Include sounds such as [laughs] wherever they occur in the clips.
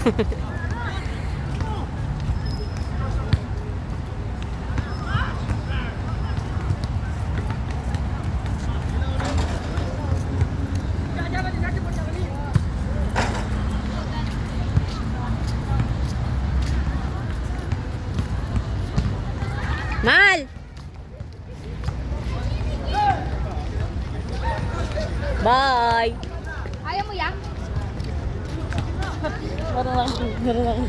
Mal! Bye! Ayaw mo yan? [laughs] Meron lang, meron lang.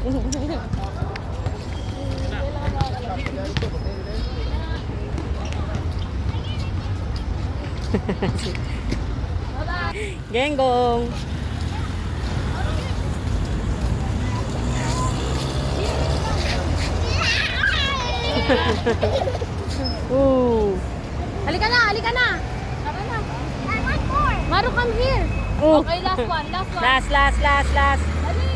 Genggong! [laughs] Ooh! Halika na, halika na. Tara na. Maru, come here. Ooh! Okay, last one, last one. Last, last, last, last! Dali.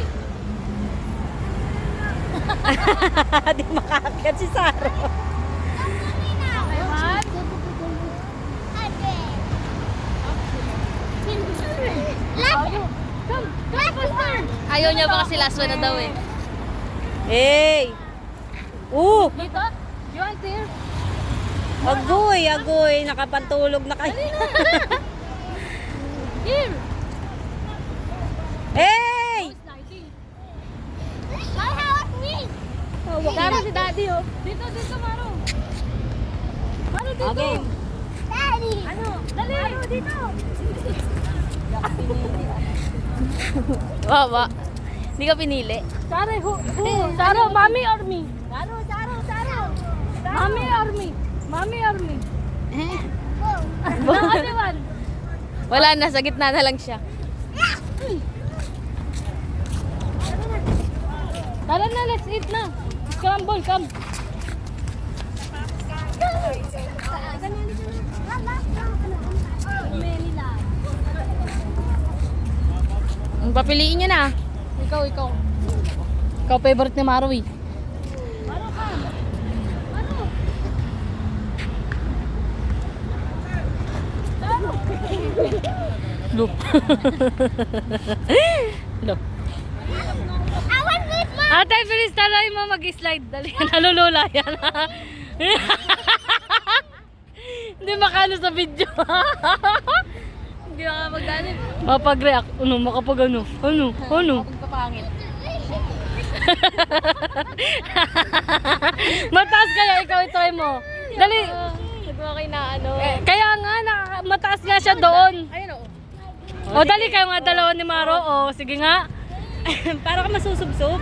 [laughs] Di makakit si Saro. Okay, one. Ayaw. Niya ba kasi last one na daw eh. Hey! Ooh! Dito? You want here? Agoy, agoy. Nakapantulog na kayo. [laughs] Here. Hey! House, me. Daro si daddy oh. Dito, dito, Maro. Maro, dito. Okay. Daddy. Ano? Dali. Maro, dito. Wawa. Hindi ka pinili. Saro, who? who? Saro, mommy or me? Saro, Saro, Saro. Mommy or me? Mommy or me? Other one. Wala na, sa gitna na lang siya. Tara na, let's eat na. Scramble, come. Ang papiliin niya na. Ikaw, ikaw. Ikaw favorite ni Maro eh. Maro ka. Maro. Look. [laughs] Look. One. Ate, bilis talay mo mag-slide. Dali, [laughs] nalulula yan. [laughs] Hindi makano sa video. [laughs] Hindi ka magdanip. Mapag-react. Ano, makapag ano? Ano? Ano? Pagpapangit. Mataas kaya ikaw i-try mo. Dali. Nag-okay na ano. Kaya nga, naka- mataas nga siya doon. Ayun o. O, dali kayo nga dalawa ni Maro. O, sige nga. [laughs] Para ka masusubsob.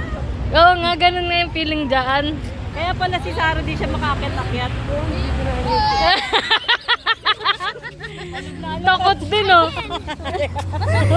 Oo oh, nga, ganun nga yung feeling dyan. Kaya pala si Saro di siya makakitakyat. [laughs] Takot din oh. [laughs]